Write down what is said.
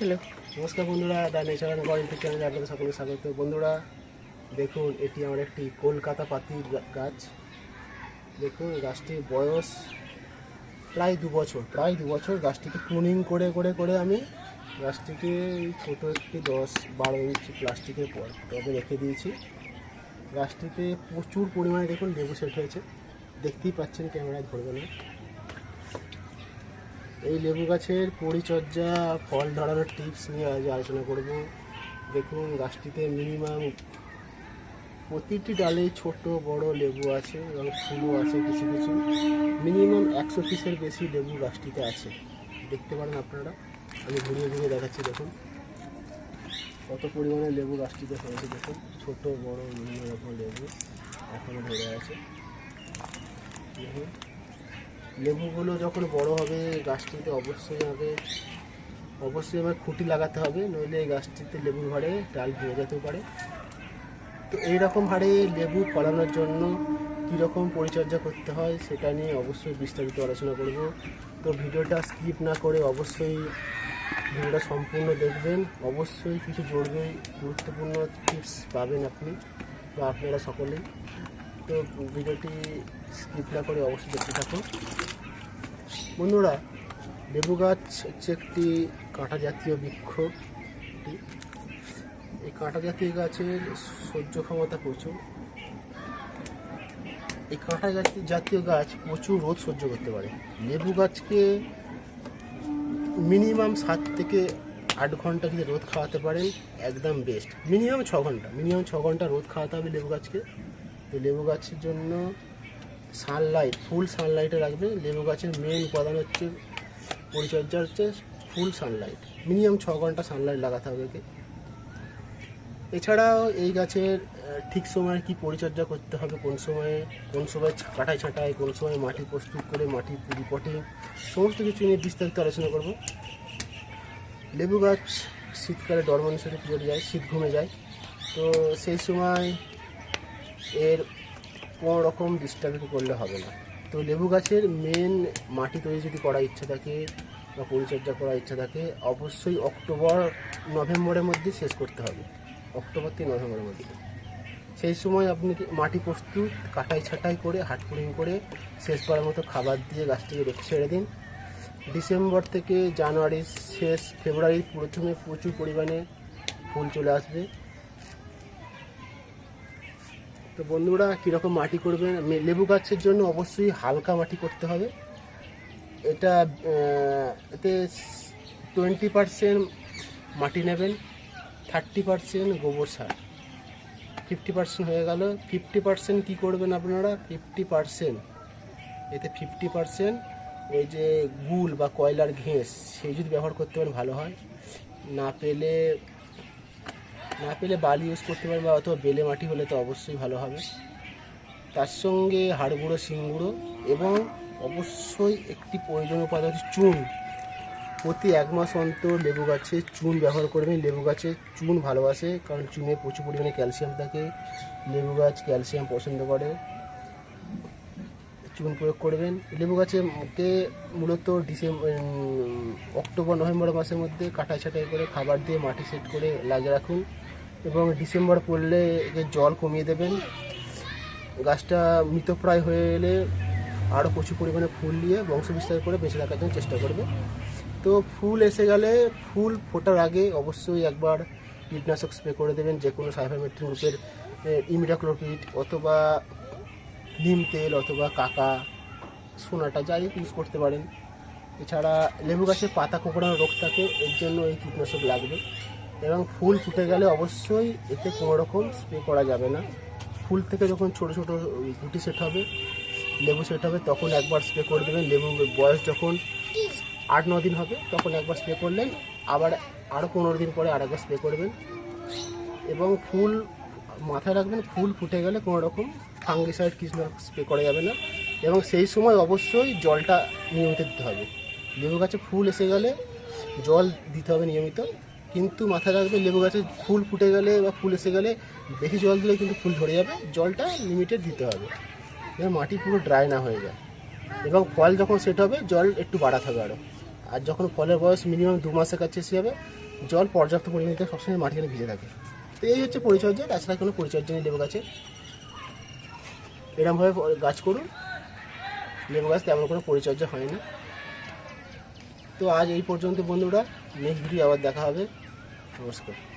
চলো। নমস্কার বন্ধুরা, the nature and god YouTube চ্যানেলে আপনাদের সকলকে স্বাগত। বন্ধুরা, দেখুন, এটি আমার একটি কলকাতা পাতি গাছ। দেখুন, গাছটির বয়স প্রায় দু বছর, প্রায় দু বছর গাছটিকে ক্লুনিং করে করে করে আমি গাছটিকে ছোটো একটি দশ বারো ইঞ্চি প্লাস্টিকের পর টবে রেখে দিয়েছি। গাছটিতে প্রচুর পরিমাণে, দেখুন, লেবু সেট হয়েছে। দেখতেই পাচ্ছেন ক্যামেরায় ধরবে না। এই লেবু গাছের পরিচর্যা, ফল ধরানোর টিপস নিয়ে আজ আলোচনা করব। দেখুন, গাছটিতে মিনিমাম প্রতিটি ডালে ছোট, বড় লেবু আছে এবং ফুলও আছে কিছু কিছু। মিনিমাম একশো পিসের বেশি লেবু গাছটিতে আছে। দেখতে পারেন আপনারা। আমি ঘুরিয়ে ঘুরিয়ে দেখাচ্ছি, দেখুন। কত পরিমাণে লেবু গাছটিতে হয়েছে, দেখুন। ছোট, বড়, বিভিন্ন রকম লেবু এখনও ধরে আছে। দেখুন। লেবুগুলো যখন বড় হবে গাছটিতে অবশ্যই আমাকে, অবশ্যই আমার খুঁটি লাগাতে হবে, নইলে এই গাছটিতে লেবুর ভাড়ে ডাল ভেঙে যেতেও পারে। তো এইরকম হারে লেবু ফলানোর জন্য কীরকম পরিচর্যা করতে হয়, সেটা নিয়ে অবশ্যই বিস্তারিত আলোচনা করব। তো ভিডিওটা স্কিপ না করে অবশ্যই ভিডিওটা সম্পূর্ণ দেখবেন। অবশ্যই কিছু জরুরি, গুরুত্বপূর্ণ টিপস পাবেন আপনি বা আপনারা সকলেই। তো ভিডিওটি স্কিপ না করে অবশ্যই দেখতে থাকুন। বন্ধুরা, লেবু গাছ হচ্ছে একটি কাঁটা জাতীয় বৃক্ষ। এই কাঁটা জাতীয় গাছের সহ্য ক্ষমতা প্রচুর। এই কাঁটা জাতীয় জাতীয় গাছ প্রচুর রোদ সহ্য করতে পারে। লেবু গাছকে মিনিমাম সাত থেকে আট ঘণ্টা যদি রোদ খাওয়াতে পারেন একদম বেস্ট মিনিমাম ছ ঘণ্টা, মিনিমাম ছ ঘণ্টা রোদ খাওয়াতে হবে লেবু গাছকে। তো লেবু গাছের জন্য সানলাইট ফুল সানলাইটে রাখবে। লেবু গাছের মেন উপাদান হচ্ছে পরিচর্যা হচ্ছে ফুল সানলাইট মিনিমাম ছ ঘণ্টা সানলাইট লাগাতে হবে একে এছাড়াও এই গাছের ঠিক সময়ে কি পরিচর্যা করতে হবে, কোন সময়ে, কোন সময় কাটাই ছাঁটাই কোন সময় মাটি প্রস্তুত করে মাটি পরিপটি সমস্ত কিছু নিয়ে বিস্তারিত আলোচনা করব। লেবু গাছ শীতকালে ডরমানুষের পিরিয়ড যায় শীত ঘুমে যায়। তো সেই সময় এর কোনো রকম ডিস্টার্বিং করলে হবে না। তো লেবু গাছের মেন মাটি তৈরি যদি করার ইচ্ছা থাকে বা পরিচর্যা করার ইচ্ছা থাকে, অবশ্যই অক্টোবর, নভেম্বরের মধ্যে শেষ করতে হবে। অক্টোবর থেকে নভেম্বরের মধ্যে। সেই সময় আপনি মাটি প্রস্তুত, কাটাই ছাটাই করে হাট পুরিং করে, শেষ করার মতো খাবার দিয়ে গাছটিকে রেখে ছেড়ে দিন। ডিসেম্বর থেকে জানুয়ারির শেষ, ফেব্রুয়ারির প্রথমে প্রচুর পরিমাণে ফুল চলে আসবে। তো বন্ধুরা, কীরকম মাটি করবেন? লেবু গাছের জন্য অবশ্যই হালকা মাটি করতে হবে। এটা এতে টোয়েন্টি পারসেন্ট মাটি নেবেন থার্টি পারসেন্ট গোবর সার। ফিফটি পার্সেন্ট হয়ে গেল। ফিফটি পার্সেন্ট কী করবেন আপনারা? ফিফটি পার্সেন্ট এতে ফিফটি পার্সেন্ট ওই যে গুল বা কয়লার ঘেঁস, সেই যদি ব্যবহার করতে পারেন, ভালো হয়। না পেলে না পেলে বালি ইউজ করতে পারেন বা অথবা বেলে মাটি হলে তো অবশ্যই ভালো হবে। তার সঙ্গে হাড় গুঁড়ো, শিং গুঁড়ো এবং অবশ্যই একটি প্রয়োজনীয় উপাদান হচ্ছে চুন। প্রতি এক মাস অন্তর লেবু গাছে চুন ব্যবহার করবেন। লেবু গাছে চুন ভালোবাসে কারণ চুনে প্রচুর পরিমাণে ক্যালসিয়াম থাকে। লেবু গাছ ক্যালসিয়াম পছন্দ করে। চুন প্রয়োগ করবেন। লেবু গাছকে মূলত ডিসেম্বর অক্টোবর, নভেম্বর মাসের মধ্যে কাটাই ছাটাই করে খাবার দিয়ে মাটি সেট করে লাগিয়ে রাখুন। এবং ডিসেম্বর পড়লে জল কমিয়ে দেবেন, গাছটা মৃতপ্রায় হয়ে এলে আরও প্রচুর পরিমাণে ফুল দিয়ে বংশ বিস্তার করে বেঁচে রাখার জন্য চেষ্টা করবে। তো ফুল এসে গেলে ফুল ফোটার আগে অবশ্যই একবার কীটনাশক স্প্রে করে দেবেন, যে কোনো সাইফারমেট্রিন গ্রুপের ইমিডাক্লোপিড অথবা নিম তেল অথবা কাকা, সোনাটা যাই ইউজ করতে পারেন। এছাড়া লেবু গাছের পাতা কোঁকড়ানো রোগ থাকে, এর জন্য এই কীটনাশক লাগবে। এবং ফুল ফুটে গেলে অবশ্যই এতে কোনো রকম স্প্রে করা যাবে না। ফুল থেকে যখন ছোট ছোট গুটি সেট হবে, লেবু সেট হবে, তখন একবার স্প্রে করে দেবেন। লেবু বয়স যখন আট, ন দিন হবে, তখন একবার স্প্রে করলেন। আবার আরও পনেরো দিন পরে আর একবার স্প্রে করবেন। এবং ফুল মাথায় রাখবেন, ফুল ফুটে গেলে কোনো রকম ফাঙ্গিসাইড কিছু স্প্রে করা যাবে না। এবং সেই সময় অবশ্যই জলটা নিয়মিত দিতে হবে। লেবু গাছে ফুল এসে গেলে জল দিতে হবে নিয়মিত। কিন্তু মাথায় রাখবে লেবু গাছে ফুল ফুটে গেলে বা ফুল এসে গেলে বেশি জল দিলে কিন্তু ফুল ধরে যাবে, জলটা লিমিটেড দিতে হবে। এবার মাটি পুরো ড্রাই না হয়ে যায়। এবং ফল যখন সেট হবে, জল একটু বাড়াতে হবে আরও আর যখন ফলের বয়স মিনিমাম দু মাসের কাছে এসে যাবে, জল পর্যাপ্ত পরিমাণে সবসময় মাটিখানে ভিজে থাকে। তো এই হচ্ছে পরিচর্যা, তাছাড়া কোনো পরিচর্যা নেই লেবু গাছে। এরমভাবে গাছ করুন। লেবু গাছ তেমন কোনো পরিচর্যা হয় না তো আজ এই পর্যন্ত বন্ধুরা নেক্সট ভিডিও আবার দেখা হবে। よろしく。